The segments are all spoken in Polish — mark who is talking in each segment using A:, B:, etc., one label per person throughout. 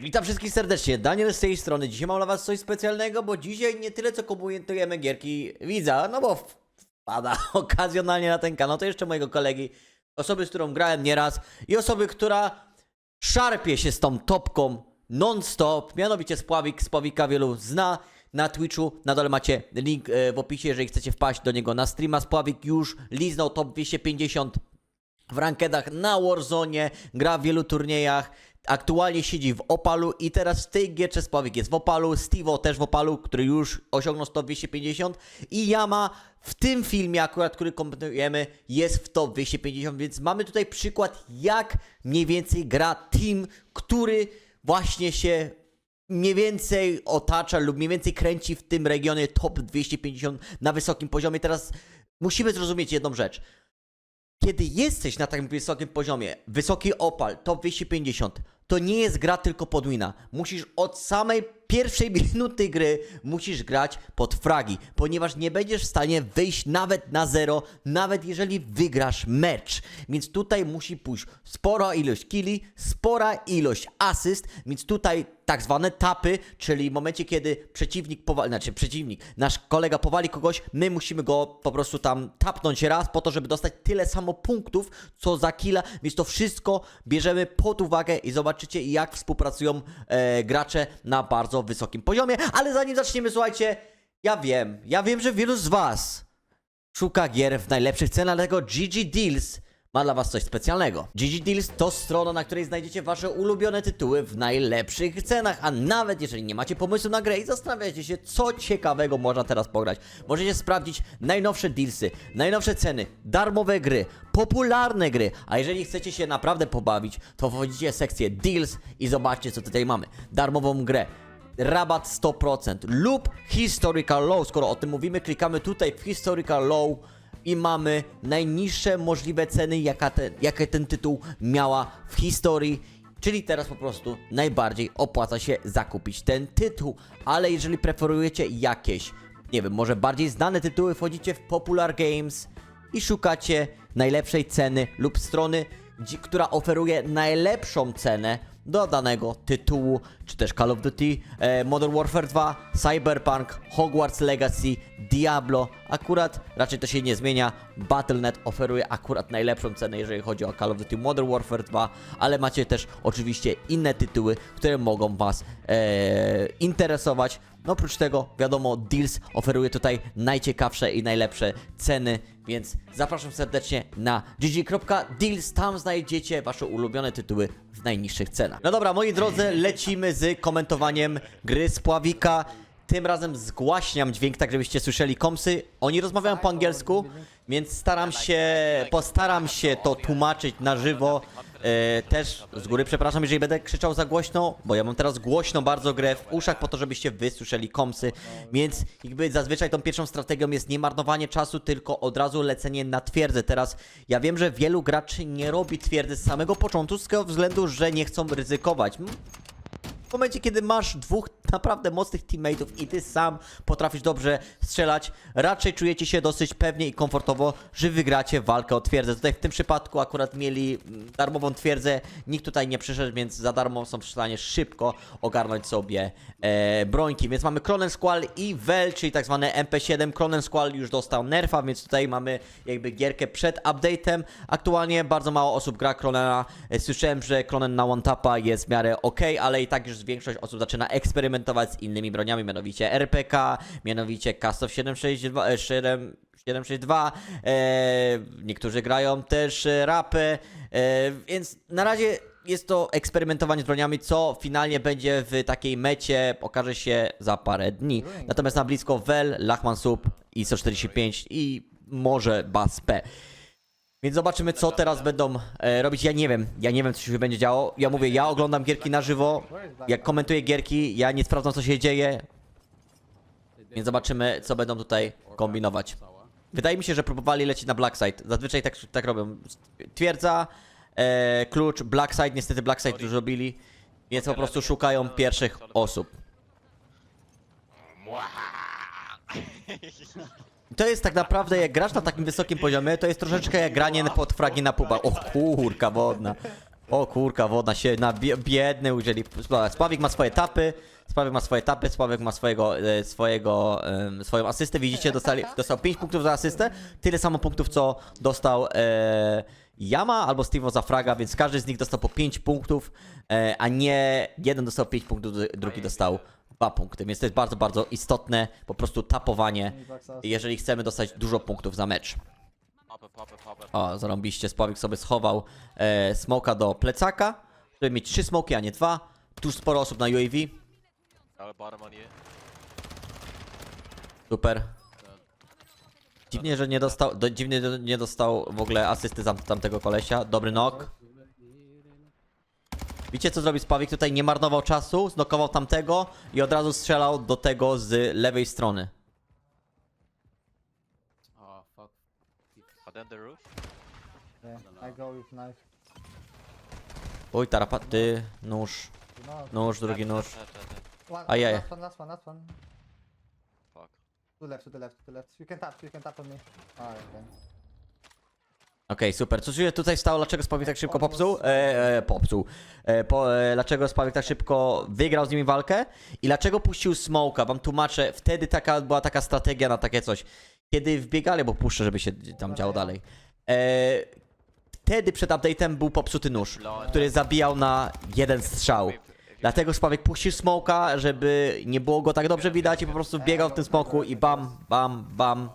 A: Witam wszystkich serdecznie, Daniel z tej strony. Dzisiaj mam dla was coś specjalnego, bo dzisiaj nie tyle co komentujemy gierki widza, no bo wpada okazjonalnie na ten kanał, to jeszcze mojego kolegi, osoby, z którą grałem nieraz i osoby, która szarpie się z tą topką non-stop, mianowicie Spławik, Spławika wielu zna na Twitchu, na dole macie link e, w opisie, jeżeli chcecie wpaść do niego na streama. Spławik już liznął top 250 w rankedach na Warzone, gra w wielu turniejach, aktualnie siedzi w Opalu i teraz w tej gierce Spławik jest w Opalu, Stevo też w Opalu, który już osiągnął 100 250 i Yama w tym filmie akurat, który komentujemy jest w top 250, więc mamy tutaj przykład jak mniej więcej gra team, który właśnie się mniej więcej otacza lub mniej więcej kręci w tym regionie top 250 na wysokim poziomie. Teraz musimy zrozumieć jedną rzecz. Kiedy jesteś na takim wysokim poziomie, wysoki opal, top 250, to nie jest gra tylko pod wina. Musisz od samej pierwszej minuty gry musisz grać pod fragi, ponieważ nie będziesz w stanie wyjść nawet na zero, nawet jeżeli wygrasz mecz. Więc tutaj musi pójść spora ilość killi, spora ilość asyst, więc tutaj tak zwane tapy, czyli w momencie, kiedy przeciwnik powali, znaczy przeciwnik, nasz kolega powali kogoś, my musimy go po prostu tam tapnąć raz po to, żeby dostać tyle samo punktów, co za killa, więc to wszystko bierzemy pod uwagę i zobaczycie, jak współpracują e, gracze na bardzo wysokim poziomie. Ale zanim zaczniemy, słuchajcie, ja wiem, ja wiem, że wielu z Was szuka gier w najlepszych cenach, dlatego GG Deals ma dla Was coś specjalnego. GG Deals to strona, na której znajdziecie Wasze ulubione tytuły w najlepszych cenach, a nawet jeżeli nie macie pomysłu na grę i zastanawiacie się, co ciekawego można teraz pograć, możecie sprawdzić najnowsze dealsy, najnowsze ceny, darmowe gry, popularne gry, a jeżeli chcecie się naprawdę pobawić, to wchodzicie w sekcję Deals i zobaczcie, co tutaj mamy. Darmową grę, rabat 100% lub Historical Low. Skoro o tym mówimy, klikamy tutaj w Historical Low i mamy najniższe możliwe ceny, jaka jakie ten tytuł miała w historii. Czyli teraz po prostu najbardziej opłaca się zakupić ten tytuł. Ale jeżeli preferujecie jakieś, nie wiem, może bardziej znane tytuły, wchodzicie w Popular Games i szukacie najlepszej ceny lub strony, która oferuje najlepszą cenę do danego tytułu, czy też Call of Duty, e, Modern Warfare 2, Cyberpunk, Hogwarts Legacy, Diablo. Akurat raczej to się nie zmienia. Battle.net oferuje akurat najlepszą cenę, jeżeli chodzi o Call of Duty Modern Warfare 2, ale macie też oczywiście inne tytuły, które mogą Was e, interesować. No oprócz tego, wiadomo, Deals oferuje tutaj najciekawsze i najlepsze ceny, więc zapraszam serdecznie na gg.deals, tam znajdziecie Wasze ulubione tytuły w najniższych cenach. No dobra, moi drodzy, lecimy z komentowaniem gry Spławika. Tym razem zgłaśniam dźwięk, tak żebyście słyszeli komsy. Oni rozmawiają po angielsku, więc staram się, postaram się to tłumaczyć na żywo. E, też z góry przepraszam, jeżeli będę krzyczał za głośno, bo ja mam teraz głośno bardzo grę w uszach po to, żebyście wysłyszeli komsy, więc jakby zazwyczaj tą pierwszą strategią jest nie marnowanie czasu, tylko od razu lecenie na twierdzę. Teraz ja wiem, że wielu graczy nie robi twierdzy z samego początku z tego względu, że nie chcą ryzykować. W momencie, kiedy masz dwóch naprawdę mocnych teammateów i ty sam potrafisz dobrze strzelać, raczej czujecie się dosyć pewnie i komfortowo, że wygracie walkę o twierdzę. Tutaj w tym przypadku akurat mieli mm, darmową twierdzę, nikt tutaj nie przyszedł, więc za darmo są w stanie szybko ogarnąć sobie e, brońki. Więc mamy Cronen Squall i Vel, czyli tak zwane MP7. Cronen Squall już dostał nerfa, więc tutaj mamy jakby gierkę przed update'em. Aktualnie bardzo mało osób gra Cronena. E, Słyszałem, że Cronen na one tapa jest w miarę ok, ale i tak już większość osób zaczyna eksperymentować z innymi broniami, mianowicie RPK, mianowicie Kastow 762, e, 7, 762, e, niektórzy grają też e, rapy, e, więc na razie jest to eksperymentowanie z broniami, co finalnie będzie w takiej mecie, okaże się za parę dni. Natomiast na blisko Vel, Lachman Sub, ISO 45 i może Bas P. Więc zobaczymy, co teraz będą e, robić. Ja nie wiem, ja nie wiem, co się będzie działo. Ja mówię, ja oglądam gierki na żywo, jak komentuję gierki, ja nie sprawdzam, co się dzieje. Więc zobaczymy, co będą tutaj kombinować. Wydaje mi się, że próbowali lecieć na Blackside. Zazwyczaj tak, tak robią. Twierdza, e, klucz, Blackside, niestety Blackside już robili, więc po prostu szukają pierwszych osób. To jest tak naprawdę, jak grasz na takim wysokim poziomie, to jest troszeczkę jak granie pod fragi na puba. O kurka wodna. O kurka, wodna się na bie biedny udzieli. Spławik ma swoje tapy, Spławik ma swoje tapy, Spławik ma swojego, e, swojego, swoją asystę. Widzicie, dostali, dostał 5 punktów za asystę, tyle samo punktów, co dostał e, Yama albo Steve'o za fraga, więc każdy z nich dostał po 5 punktów, e, a nie jeden dostał 5 punktów, drugi dostał 2 punkty. Więc to jest bardzo, bardzo istotne, po prostu tapowanie, jeżeli chcemy dostać dużo punktów za mecz. O, zarąbiście, Spławik sobie schował e, smoka do plecaka, żeby mieć trzy smoki, a nie dwa. Tu sporo osób na UAV, super. Dziwnie, że nie dostał, do, dziwnie, że nie dostał w ogóle asysty tam, tamtego kolesia. Dobry nok. Widzicie co zrobił Spawik? Tutaj nie marnował czasu, znokował tamtego i od razu strzelał do tego z lewej strony.
B: Oh fuck.
C: But then the roof.
D: Yeah, I go with knife.
A: Oj, tarapaty, nóż,
D: No,
A: nóż, drugi
C: Dead,
A: nóż.
C: dead, dead, dead.
D: one,
A: Ajaj.
D: last one, last one, last one.
C: Fuck.
D: To the left, to the left, to the left. You can tap, you can tap on me. Ah, okay.
A: Okej, super. Co się tutaj stało? Dlaczego Spawik tak szybko popsuł? E, e, popsuł. E, po, e, dlaczego Spawik tak szybko wygrał z nimi walkę? I dlaczego puścił Smoka? Wam tłumaczę. Wtedy taka była taka strategia na takie coś. Kiedy wbiegali, bo puszczę, żeby się tam działo dalej. E, wtedy przed update'em był popsuty nóż, który zabijał na jeden strzał. Dlatego Spawik puścił Smoka, żeby nie było go tak dobrze widać i po prostu biegał w tym smoku i bam, bam, bam.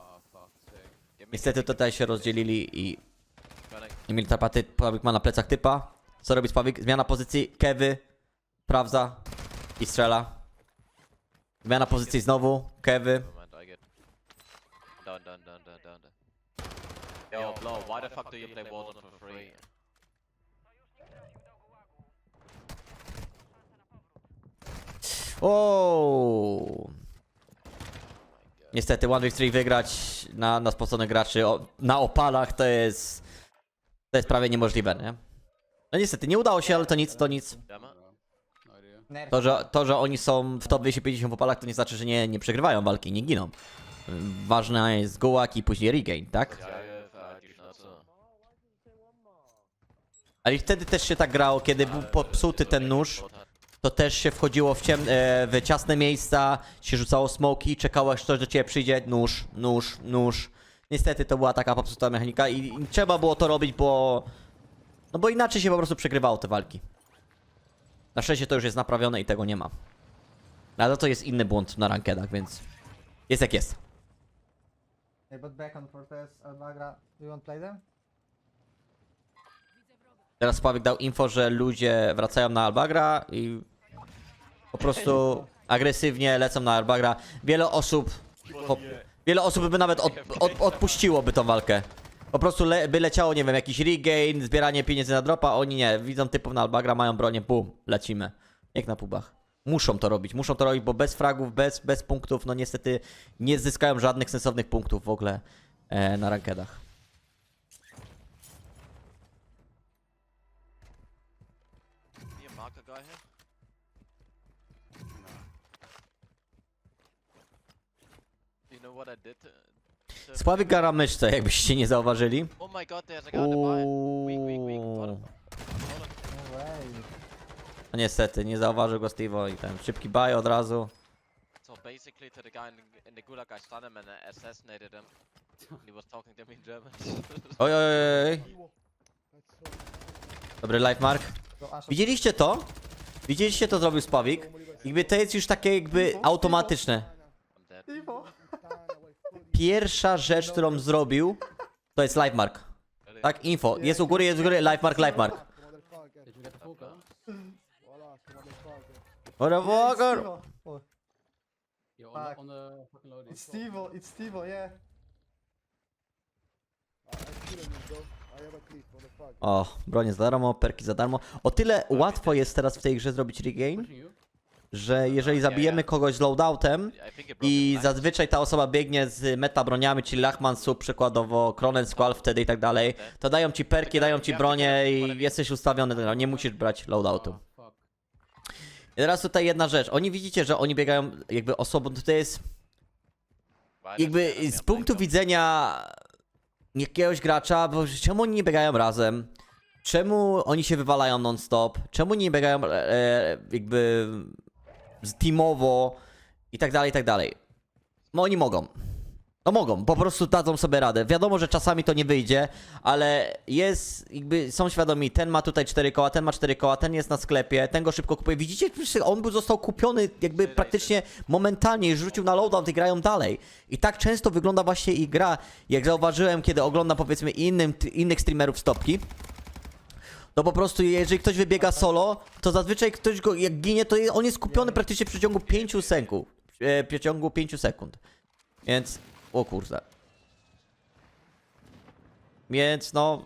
A: Niestety tutaj się rozdzielili i Emil Tarpaty, Pawik ma na plecach typa. Co robi Pawik? Zmiana pozycji, Kewy, sprawdza i strzela. Zmiana pozycji znowu, Kewy.
C: Moment, I get. Yo, Blow, why the fuck do you play Warzone for free?
A: O. Niestety 1v3 wygrać na, na sposonych graczy o, na opalach to jest to jest prawie niemożliwe, nie? No niestety nie udało się, ale to nic, to nic. To, że, to, że oni są w top 250 w opalach to nie znaczy, że nie, nie przegrywają walki, nie giną. Ważna jest gułak i później regain, tak? Ale wtedy też się tak grało, kiedy był popsuty ten nóż, to też się wchodziło w, ciem, e, w ciasne miejsca, się rzucało smoki, czekało aż ktoś do ciebie przyjdzie, nóż, nóż, nóż. Niestety to była taka popsuta mechanika i, i trzeba było to robić, bo... No bo inaczej się po prostu przegrywało te walki. Na szczęście to już jest naprawione i tego nie ma. Ale to jest inny błąd na rankedach, więc... Jest jak jest.
D: Hey, but back on Albagra. Do you want play them?
A: Teraz Pawik dał info, że ludzie wracają na Albagra i po prostu agresywnie lecą na Albagra. Wiele osób, po, wiele osób by nawet od, od, odpuściłoby tą walkę. Po prostu le, by leciało, nie wiem, jakiś regain, zbieranie pieniędzy na dropa, oni nie, widzą typów na Albagra, mają bronię, bum, lecimy. Jak na pubach. Muszą to robić, muszą to robić, bo bez fragów, bez, bez punktów, no niestety nie zyskają żadnych sensownych punktów w ogóle e, na rankedach. Spławik gara myszce, jakbyście nie zauważyli.
C: Oh my god, there's a guy on the buy. Weak, weak, weak.
D: No
A: niestety, nie zauważył go Steve'o i ten szybki buy od razu.
C: So basically, to the guy in in the gulag, I stunned him and assassinated him. He was talking to me in German.
A: Oj, oj, oj, oj. Dobry life mark. Widzieliście to? Widzieliście to zrobił Spawik? Jakby to jest już takie jakby automatyczne. Pierwsza rzecz, którą zrobił, to jest life mark. Tak, info. Jest u góry, jest u góry, life mark, life mark.
B: Did you get the on on fucking loading.
D: it's Tivo, it's Tivo, yeah.
A: O, bronie za darmo, perki za darmo. O tyle łatwo jest teraz w tej grze zrobić regain,
B: Pushing you?
A: Że jeżeli zabijemy kogoś z loadoutem,
C: I
A: zazwyczaj ta osoba biegnie z meta broniami, czyli Lachman Sub przykładowo, Kronen Squall wtedy i tak dalej, to dają ci perki, dają ci bronię i jesteś ustawiony, nie musisz brać loadoutu.
B: Oh.
A: I teraz tutaj jedna rzecz, oni widzicie, że oni biegają jakby osobą, to jest jakby z punktu widzenia jakiegoś gracza, bo czemu oni nie biegają razem? Czemu oni się wywalają non-stop? Czemu nie biegają e, e, jakby teamowo i tak dalej, i tak dalej? No oni mogą. No mogą, po prostu dadzą sobie radę. Wiadomo, że czasami to nie wyjdzie, ale jest, jakby są świadomi, ten ma tutaj cztery koła, ten ma cztery koła, ten jest na sklepie, ten go szybko kupuje. Widzicie, on był został kupiony jakby praktycznie momentalnie i rzucił na loadout i grają dalej. I tak często wygląda właśnie ich gra, jak zauważyłem, kiedy oglądam powiedzmy innym, innych streamerów stopki. To po prostu, jeżeli ktoś wybiega solo, to zazwyczaj ktoś go, jak ginie, to on jest kupiony praktycznie w przeciągu 5 sekund. E, w przeciągu 5 sekund. Więc, o kurde. Więc no,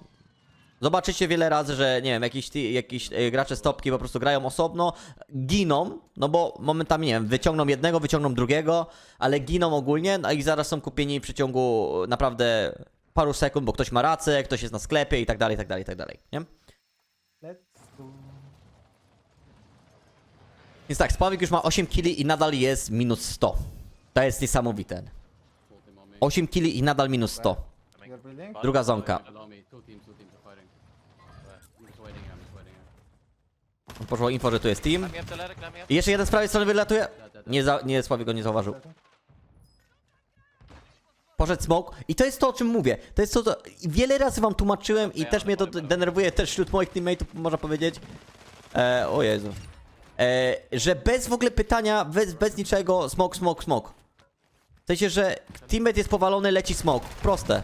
A: zobaczycie wiele razy, że nie wiem, jakiś, jakiś e, gracze stopki po prostu grają osobno, giną, no bo momentami, nie wiem, wyciągną jednego, wyciągną drugiego, ale giną ogólnie, no i zaraz są kupieni w przeciągu naprawdę paru sekund, bo ktoś ma rację, ktoś jest na sklepie i tak dalej, i tak dalej, i tak dalej, nie?
D: Let's go.
A: Więc tak, Spawik już ma 8 killi i nadal jest minus 100. To jest niesamowite.
B: Full team on me.
A: 8 killi i nadal minus 100.
D: You're building?
A: Druga zonka. Poszło info, że tu jest team. I jeszcze jeden z prawej strony wylatuje. Nie, nie Sławik go nie zauważył. Poszedł smoke i to jest to, o czym mówię. To jest to, to wiele razy wam tłumaczyłem i też mnie to denerwuje też wśród moich teammateów, można powiedzieć. E, o Jezu. E, że bez w ogóle pytania, bez, bez niczego, smoke, smoke, smoke. W sensie, że teammate jest powalony, leci smoke. Proste.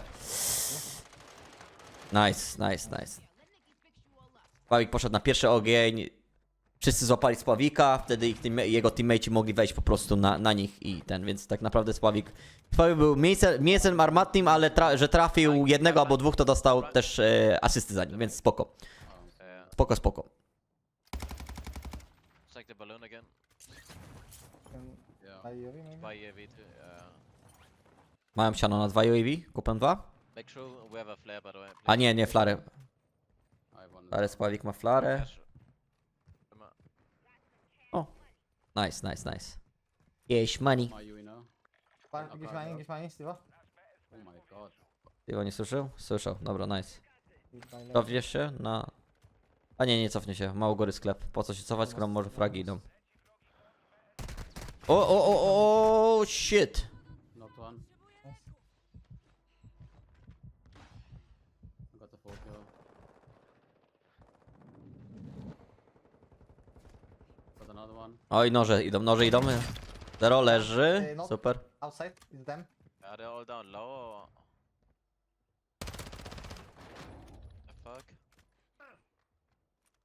A: Nice, nice, nice. Spawik poszedł na pierwszy ogień. Wszyscy złapali Spławika, wtedy ich team, jego teammate'i mogli wejść po prostu na, na nich i ten, więc tak naprawdę Spławik, Spławik był miejsce, mięsem armatnym, ale tra, że trafił jednego albo dwóch, to dostał też e, asysty za nim, więc spoko. Spoko, spoko.
C: Balloon again.
B: Yeah.
D: buy UAV maybe?
C: Buy EV too. Yeah.
A: Mają siano na dwa UAV? Kupę dwa?
C: Make sure we have a flare by the way.
A: A nie, nie, flarę.
B: I have one.
A: Ma flarę. O, nice, nice, nice. Jeść money.
B: My UE now.
D: Park, give money, give money, Steve.
B: Oh my god.
A: Nie słyszał? Słyszał, dobra, nice. Cofniesz się na... A nie, nie cofnie się, mało gory sklep. Po co się cofać, skoro może fragi idą. O, o, o, o, shit.
B: Knocked one. I got the full kill. Got another one.
A: Oj, noże idą, noże idą. Zero leży, super.
D: Outside, is them.
C: Are they all down low or? The fuck?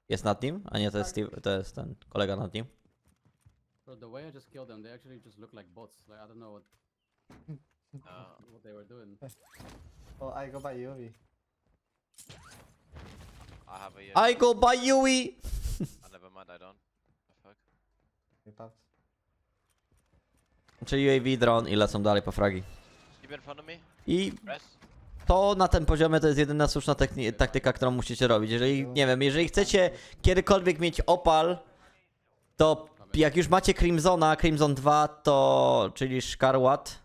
A: Jest nad nim? A nie, to jest Steve, to jest ten kolega nad nim.
B: Bro, the way I just killed them, they actually just look like bots. Like, I don't know what,
C: No.
B: what they were doing.
D: Oh, I go buy UAV.
C: I have a.
A: I go by Yui!
C: Oh, never mind, I don't. The fuck?
D: We popped.
A: Czyli UAV, dron i lecą dalej po fragi.
C: Keep in front of me.
A: I
C: Press.
A: To na tym poziomie to jest jedyna słuszna taktyka, którą musicie robić. Jeżeli, nie wiem, jeżeli chcecie kiedykolwiek mieć opal, to jak już macie Crimsona, Crimson 2, to, czyli szkarłat,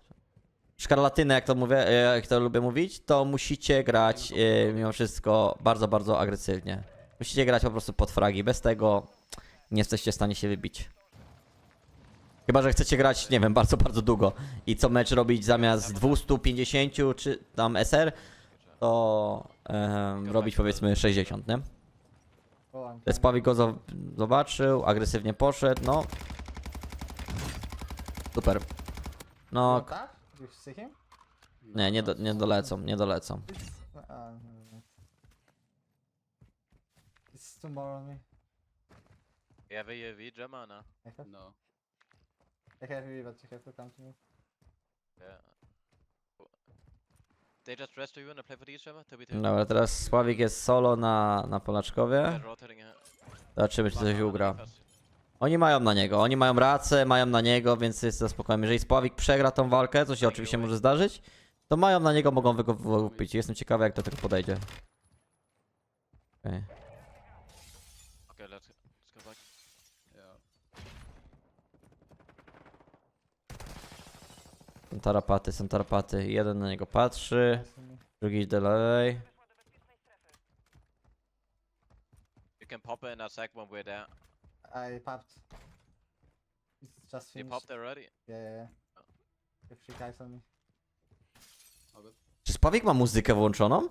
A: szkarlatynę, jak to mówię, e, jak to lubię mówić, to musicie grać e, mimo wszystko bardzo, bardzo agresywnie. Musicie grać po prostu pod fragi, bez tego nie jesteście w stanie się wybić. Chyba, że chcecie grać, nie wiem, bardzo, bardzo długo i co mecz robić zamiast 250 czy tam SR, to em, robić powiedzmy 60, nie?
D: I'm
A: Despawik go zo- zobaczył, agresywnie poszedł, no. Super. No,
D: No, tak?
A: Nie, nie, do, nie dolecą, nie dolecą.
D: It's, no, no. It's tomorrow on me.
C: You have a EV, Gemma, no?
D: I have,
B: No.
D: But you have to come to me.
C: Yeah. They just rest you and I play for these, Gemma? 2v2?
A: Dobra, teraz Sławik jest solo na, na Polaczkowie.
C: They're rotating.
A: Zobaczymy, czy coś ugra. Oni mają na niego, oni mają rację, mają na niego, więc jest to spokojnie. Jeżeli Spławik przegra tą walkę, co się oczywiście może zdarzyć, to mają na niego, mogą wykupić. Jestem ciekawy, jak do tego podejdzie. Okej.
C: Okay, let's, let's go back.
B: Yeah.
A: Są tarapaty, są tarapaty. Jeden na niego patrzy, drugi idzie do lewej.
C: pop in a sec when we're there.
D: I popped. It's just
C: You
D: finished.
C: popped already?
D: Yeah, yeah, yeah. If she guys on me.
A: Czy Spawik ma muzykę włączoną?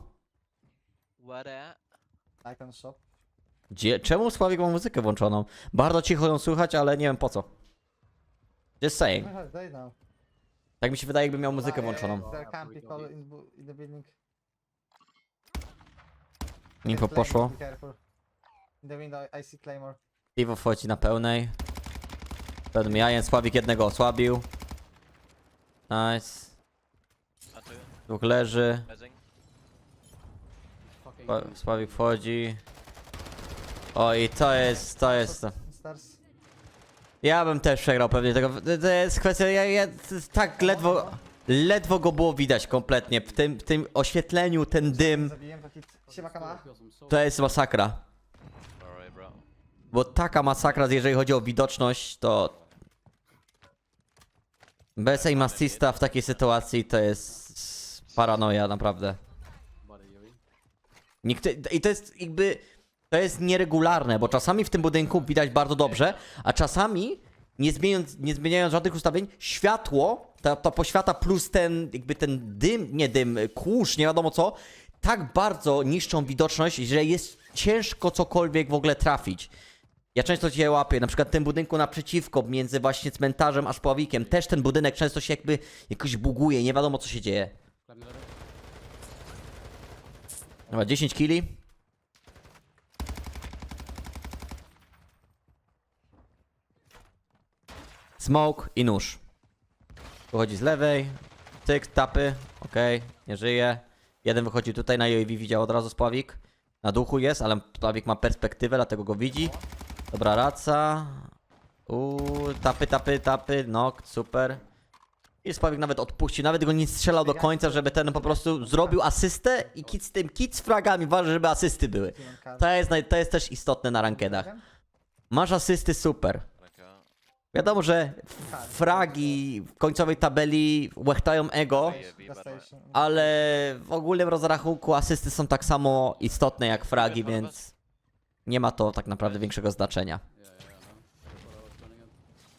C: What at?
D: I can shop.
A: Gdzie? Czemu Spawik ma muzykę włączoną? Bardzo cicho ją słychać, ale nie wiem po co. Just saying.
D: Have now.
A: Tak mi się wydaje, jakby miał muzykę włączoną.
D: There can people in, bu- in the building.
A: Info
D: Claymore,
A: poszło.
D: Be careful. In the window, I see Claymore.
A: Piwo wchodzi na pełnej. Pewnym jajem Sławik jednego osłabił. Nice.
C: Two.
A: Dwóch leży. Sła- Sławik wchodzi. O i to jest, to jest. Ja bym też przegrał pewnie tego. To jest kwestia, ja, ja tak ledwo, ledwo go było widać kompletnie. W tym, w tym oświetleniu, ten dym,
D: Zabiłem taki... Siema kama.
B: Feels I'm so
A: to jest masakra. Bo taka masakra, jeżeli chodzi o widoczność, to... Bez aim assista w takiej sytuacji to jest paranoja, naprawdę. Nikt, I to jest jakby. To jest nieregularne, bo czasami w tym budynku widać bardzo dobrze, a czasami, nie zmieniając, nie zmieniając żadnych ustawień, światło, ta, ta poświata plus ten, jakby ten dym, nie dym, kurz, nie wiadomo co, tak bardzo niszczą widoczność, że jest ciężko cokolwiek w ogóle trafić. Ja często cię łapię, na przykład w tym budynku naprzeciwko, między właśnie cmentarzem a szpławikiem, też ten budynek często się jakby jakoś buguje, nie wiadomo co się dzieje. Dobra, 10 kili. Smoke i nóż. Wychodzi z lewej. Tyk, tapy. Okej, nie żyje. Jeden wychodzi tutaj, na UAV widział od razu Spławik. Na duchu jest, ale Spławik ma perspektywę, dlatego go widzi. Dobra, raca. Uuu, tapy, tapy, tapy. Nok, super. I Spławik nawet odpuścił, nawet go nie strzelał do końca, żeby ten po prostu zrobił asystę i kit z tym, kit z fragami, ważne, żeby asysty były. To jest, to jest też istotne na rankedach. Masz asysty, super. Wiadomo, że f- fragi w końcowej tabeli łechtają ego, ale w ogólnym rozrachunku asysty są tak samo istotne jak fragi, więc nie ma to tak naprawdę większego znaczenia.
B: Yeah,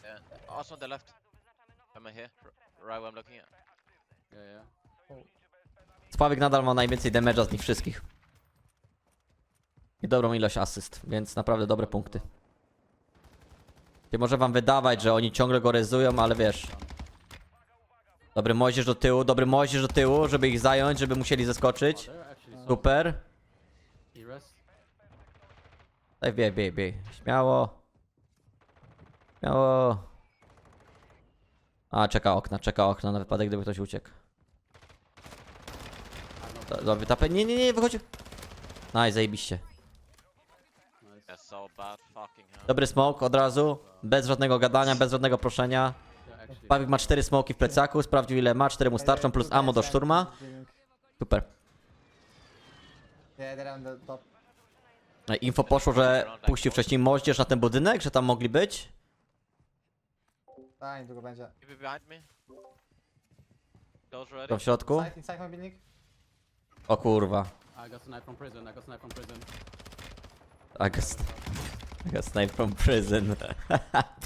B: no.
C: Yeah. Also on the left. Come in here. R- right where I'm looking at.
B: Yeah, yeah.
A: Spawik nadal ma najwięcej damage'a z nich wszystkich. I dobrą ilość asyst, więc naprawdę dobre punkty. Ty może wam wydawać, że oni ciągle go rezują, ale wiesz. Dobry moździerz do tyłu, dobry moździerz do tyłu, żeby ich zająć, żeby musieli zeskoczyć. Super. Daj biej, biej, biej. Śmiało. Śmiało. A, czeka okna, czeka okna na wypadek, gdyby ktoś uciekł. Do- Dobry tapę. Nie, nie, nie, wychodzi. Nice, zajebiście.
B: Nice.
C: That's so bad. Fucking hell.
A: Dobry smoke od razu. Bez żadnego gadania, bez żadnego proszenia. Pawik ma 4 smoki w plecaku, sprawdził ile ma, 4 mu starczą, plus ammo do szturma. Super. No Info poszło, że puścił wcześniej moździerz na ten budynek, że tam mogli być.
D: Niedługo będzie.
A: To w środku. O kurwa.
B: I got. I got snipe from prison.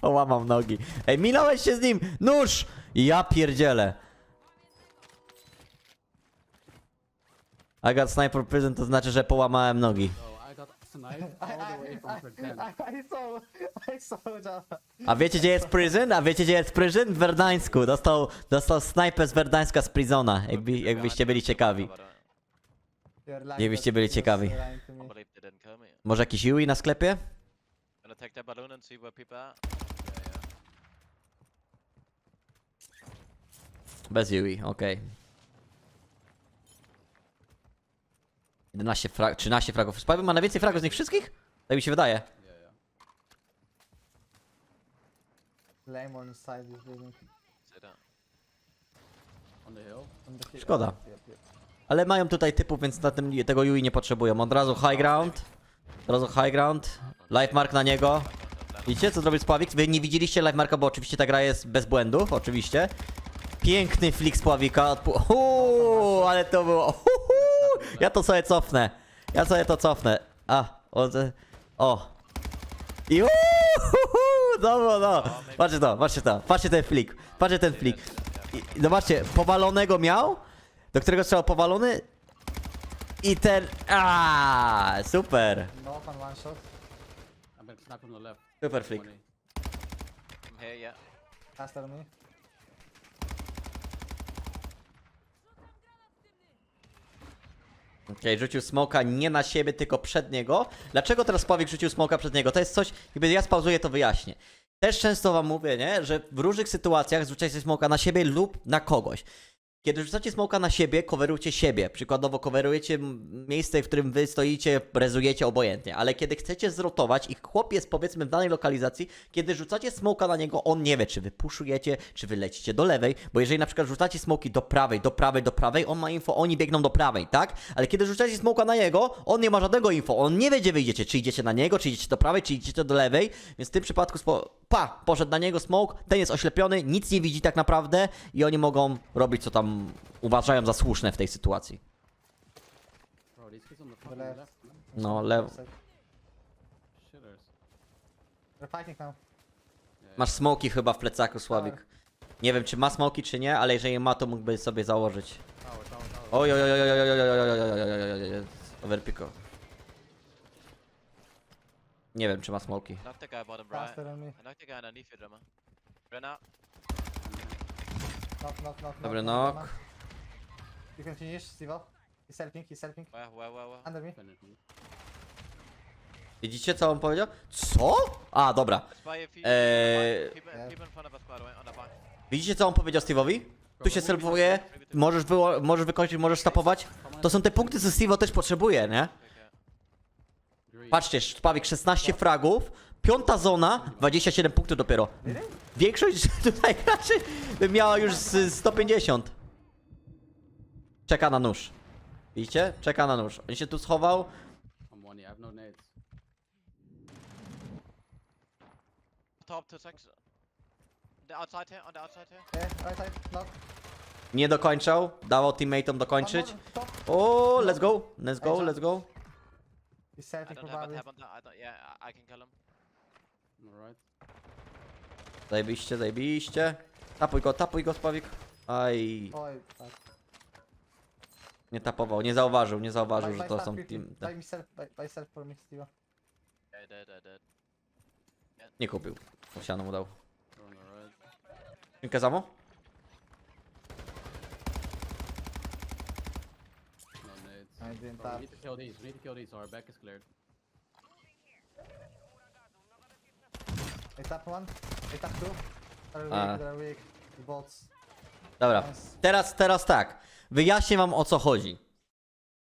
A: Połamał nogi. Ej, minąłeś się z nim! Nóż! Ja pierdzielę. I got snipe from prison to znaczy, że połamałem nogi. A wiecie gdzie jest prison? A wiecie gdzie jest prison? W Werdańsku. Dostał, dostał snajpę z Werdańska z prisona. Jakby, jakbyście byli ciekawi. Jakbyście
D: that
A: byli ciekawi.
D: lying to
C: I
D: me.
C: believe they didn't kill me.
A: Może jakiś Yui na sklepie?
C: Gonna take that balloon and see where people are.
B: Yeah, yeah.
A: Bez Yui, okej. 11 frag 13 fragów. Spyber ma najwięcej fragów z nich wszystkich? Tak mi się wydaje.
B: Yeah, yeah.
D: Claymore inside this building.
C: Sit down.
B: On the hill.
D: On the hill.
A: Szkoda.
D: Yep, yep.
A: Ale mają tutaj typów, więc na tym tego Yui nie potrzebują. Od razu high ground. Od razu high ground. Life mark na niego. Widzicie co zrobił Spławik? Wy nie widzieliście life marka, bo oczywiście ta gra jest bez błędów, oczywiście. Piękny flick Spławika. Uuu, ale to było... Ja to sobie cofnę. Ja sobie to cofnę. A, o, o I uhuhu, Dobra, no. Patrzcie to, patrzcie to. Patrzcie ten flik. Patrzcie ten flik. I, i zobaczcie, powalonego miał, do którego strzelał powalony. I ten... A, super.
D: No on one shot.
B: I've been sniped from the left.
A: Super flick.
B: 20.
C: I'm here, yeah.
D: Faster than me.
A: Okej, rzucił smoka nie na siebie, tylko przed niego. Dlaczego teraz Pławik rzucił smoka przed niego? To jest coś, jakby ja spauzuję, to wyjaśnię. Też często wam mówię, nie, że w różnych sytuacjach rzucajcie smoka na siebie lub na kogoś. Kiedy rzucacie smoka na siebie, coverujcie siebie. Przykładowo coverujecie miejsce, w którym wy stoicie, rezujecie obojętnie. Ale kiedy chcecie zrotować i chłop jest powiedzmy w danej lokalizacji, kiedy rzucacie smoka na niego, on nie wie, czy wy puszujecie, czy wy lecicie do lewej, bo jeżeli na przykład rzucacie smoki do prawej, do prawej, do prawej, on ma info, oni biegną do prawej, tak? Ale kiedy rzucacie smoka na niego, on nie ma żadnego info, on nie wie, gdzie wyjdziecie, czy idziecie na niego, czy idziecie do prawej, czy idziecie do lewej, więc w tym przypadku spo... pa, poszedł na niego smoke, ten jest oślepiony, nic nie widzi tak naprawdę i oni mogą robić, co tam uważają za słuszne w tej sytuacji.
B: Bro, these kids on the
D: The
B: fucking
D: left.
B: left. man.
A: No, lewo.
D: Safe.
B: Shitters.
D: They're fighting now.
B: Yeah,
A: Masz smoki chyba w plecaku, Sławik. Nie wiem, czy ma smoki, czy nie, ale jeżeli ma, to mógłby sobie założyć.
B: Tower, tower, tower.
A: Oj, oj, oj, oj, oj, oj, oj, oj, oj, oj, oj, oj, oj, oj, oj, overpicko. Nie wiem, czy ma smoki.
C: Knock the guy bottom right.
D: Faster than me.
C: I knocked the guy underneath you, drummer. Run out.
D: Knock, knock, knock.
A: Dobry
D: knock,
A: knock.
D: You can finish, Steve. He's helping, he's helping.
C: Where, where, where?
D: Under me.
A: Widzicie, co on powiedział? Co? A, dobra. Eee,
C: Keep,
D: Yeah.
C: it, keep it in front of us, by the way, on the bar.
A: Widzicie, co on powiedział Steve'owi? Tu się serwuje, możesz, wyło- możesz wykończyć, możesz stopować. To są te punkty, co Steve'o też potrzebuje, nie? Patrzcie, Szpawik 16 fragów, piąta zona, 27 punktów dopiero. Większość tutaj graczy by miała już z 150. Czeka na nóż. Widzicie? Czeka na nóż. On się tu schował.
B: I'm one, yeah, I have nades.
C: Top two six. The outside here, on the outside here.
D: Yeah, right side. Knock.
A: Nie dokończał. Dawał teammateom dokończyć. O, let's go. Let's go, let's go.
D: He's
C: I don't have a
D: probably.
C: tab on that. I don't, yeah, I, I can kill him.
B: Alright.
A: Zajebiście, zajebiście. Tapuj go, tapuj go, Spawik. Aj,
D: Oj, tak.
A: nie tapował, nie zauważył, nie zauważył, że to są team...
D: Buy me self, buy self for me, Steve.
C: Yeah, dead, dead, dead.
A: Nie kupił. Osiano mu dał.
B: Right.
A: Skrzynkę zamo?
B: No nades.
D: I didn't
B: we
D: have.
B: need to kill these. We need to kill these so our back is cleared.
D: I tap one. I tap two. They're weak, they're weak. The bots.
A: Dobra, teraz, teraz tak. Wyjaśnię wam o co chodzi.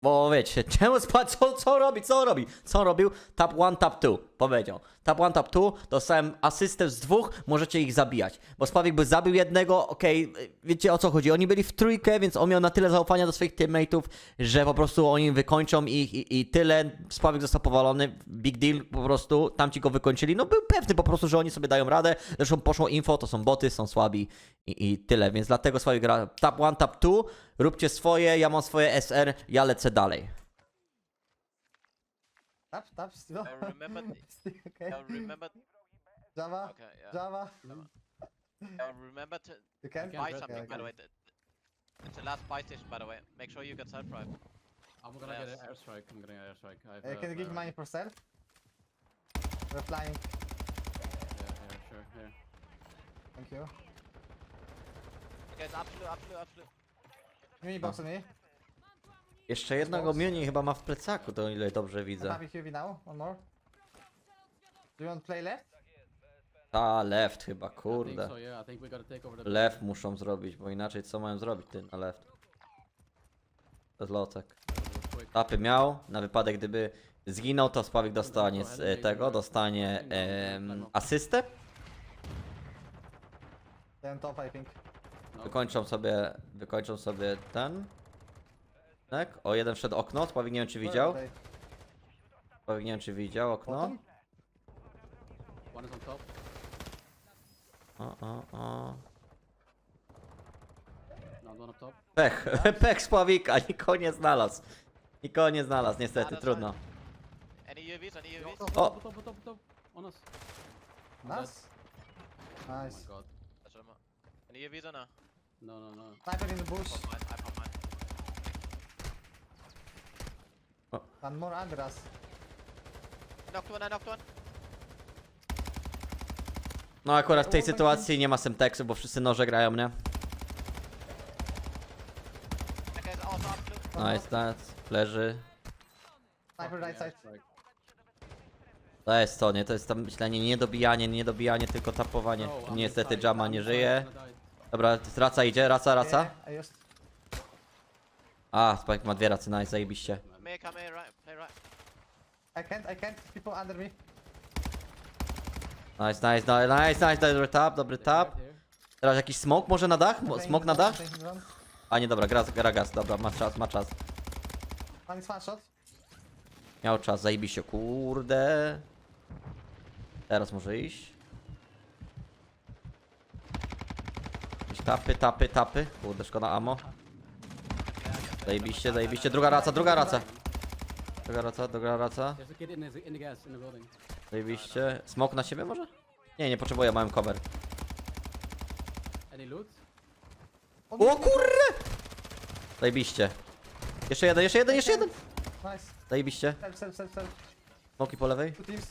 A: Bo wiecie, czemu spać, co, co robi, co robi? Co robił? Tap 1, tap 2, powiedział. Tap 1, tap 2, dostałem asystę z dwóch, możecie ich zabijać. Bo Spawik by zabił jednego, okej, wiecie o co chodzi. Oni byli w trójkę, więc on miał na tyle zaufania do swoich teammateów, że po prostu oni wykończą ich i, i tyle. Spawik został powalony, big deal po prostu, tamci go wykończyli. No był pewny po prostu, że oni sobie dają radę. Zresztą poszło info, to są boty, są słabi i, i tyle. Więc dlatego Spawik gra tap 1, tap 2, róbcie swoje, ja mam swoje SR, ja lecę dalej.
D: Tap, tap, Steve.
C: I remember.
D: Steve, okay.
C: I remember.
D: Java.
C: Okay, yeah.
D: Java.
C: I remember to
D: You can?
B: can
C: buy
B: press
C: something,
B: it,
C: by the way. It's the last buy station, by the way. Make sure you get self drive.
B: I'm gonna get an airstrike. I'm getting an airstrike. I have,
D: Uh,
B: uh,
D: can you give me
B: fire.
D: money for self? We're flying.
B: Yeah, yeah, sure. Here.
D: Thank you.
C: Okay, it's absolute, absolute, absolute.
D: Mini box on me.
A: Jeszcze jednego Muni chyba ma w plecaku, to o ile dobrze widzę.
D: happy QV now. One more. Do you want play left?
A: Ta, left chyba, kurde.
B: so, yeah. I think we gotta take over the.
A: Left muszą zrobić, bo inaczej co mają zrobić ty na left? Jest lotek.
B: Quick.
A: Tapy miał, na wypadek gdyby zginął, to Spawik dostanie z e, tego, dostanie em, asystę.
D: Then top, I think.
B: No.
A: Wykończą sobie, wykończą sobie ten. Tak? O, jeden wszedł okno, Spawik nie wiem czy widział. Spawik nie wiem czy widział okno.
B: One is on top.
A: O, o, o.
B: Not one up top.
A: Pech, pech Spawika, nikogo nie znalazł. Nikogo nie znalazł, niestety, trudno.
C: Any UVs? Any UVs?
B: Top,
A: Oh.
B: top, top, top, top, top. On On us.
D: Nice.
B: Oh
D: Nice.
B: god.
C: Any these or no?
B: No, no, no.
D: Sniper in the bush.
C: Mine, I pop
D: And more.
C: I knocked one, I knocked one.
A: No akurat w tej sytuacji nie ma semteksu, bo wszyscy noże grają, nie?
C: That guy's also up too.
A: Nice, nice. Leży.
D: Sniper right side.
B: Like,
A: To jest to, nie? To jest tam myślenie, nie dobijanie, nie dobijanie, tylko tapowanie.
B: I'm
A: Niestety Jama nie żyje. Dobra, raca idzie, raca, raca.
D: Yeah, I just...
A: A, Spike ma dwie racy, nice, zajebiście.
C: Come here, come here, right, play right.
D: I can't, I can't. People under me.
A: Nice, nice, no, nice, nice, dobry tap, dobry tap. Teraz jakiś smoke może na dach? Mo- Smoke na dach? A nie, dobra, gra, gra gaz, dobra, ma czas, ma czas.
D: One is one shot.
A: Miał czas, zajebiście, kurde. Teraz może iść. Jakieś tapy, tapy, tapy. Kurde, szkoda ammo. Zajebiście, zajebiście. Druga raca, druga raca. Druga raca, druga raca.
B: There's a kid in, the- in the gas in the building.
A: Zajebiście. Smok na siebie może? Nie, nie potrzebuję, mam cover.
B: Any loot?
A: O kurde! Zajebiście. Jeszcze jeden, jeszcze jeden, jeszcze jeden.
D: Nice.
A: Zajebiście.
D: Self, self, self, self.
A: Smoki po lewej.
D: Two teams.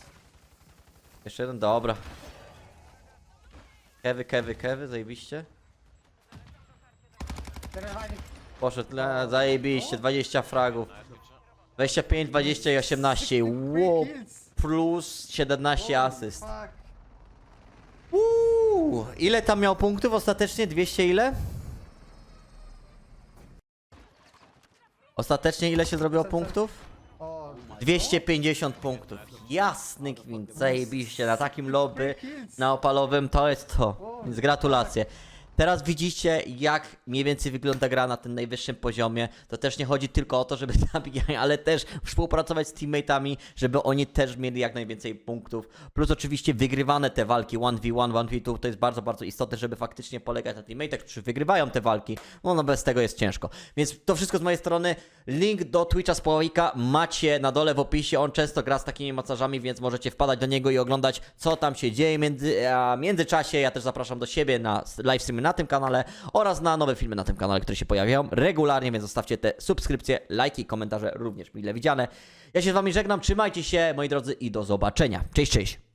A: Jeszcze jeden, dobra. Kewy, kewy, kewy, zajebiście.
D: They're reviving.
A: Poszedł, le, zajebiście, 20 fragów.
C: Nice, good shot.
A: 25, 20 i 18. Wow, plus 17 asyst. Uuu, ile tam miał punktów ostatecznie? 200 ile? Ostatecznie ile się zrobiło punktów?
D: Oh,
A: 250 punktów. Jasny gwint, zajebiście, na takim lobby, na opalowym, to jest to. Więc gratulacje. Teraz widzicie, jak mniej więcej wygląda gra na tym najwyższym poziomie. To też nie chodzi tylko o to, żeby zabijać, ale też współpracować z teammateami, żeby oni też mieli jak najwięcej punktów. Plus oczywiście wygrywane te walki 1v1, 1v2, to jest bardzo, bardzo istotne, żeby faktycznie polegać na teammateach, którzy wygrywają te walki. No, no bez tego jest ciężko. Więc to wszystko z mojej strony. Link do Twitcha Spławika macie na dole w opisie. On często gra z takimi macarzami, więc możecie wpadać do niego i oglądać, co tam się dzieje. Między, a w międzyczasie ja też zapraszam do siebie na live streamy na tym kanale oraz na nowe filmy na tym kanale, które się pojawiają regularnie, więc zostawcie te subskrypcje, lajki, komentarze również mile widziane. Ja się z wami żegnam, trzymajcie się moi drodzy i do zobaczenia. Cześć, cześć!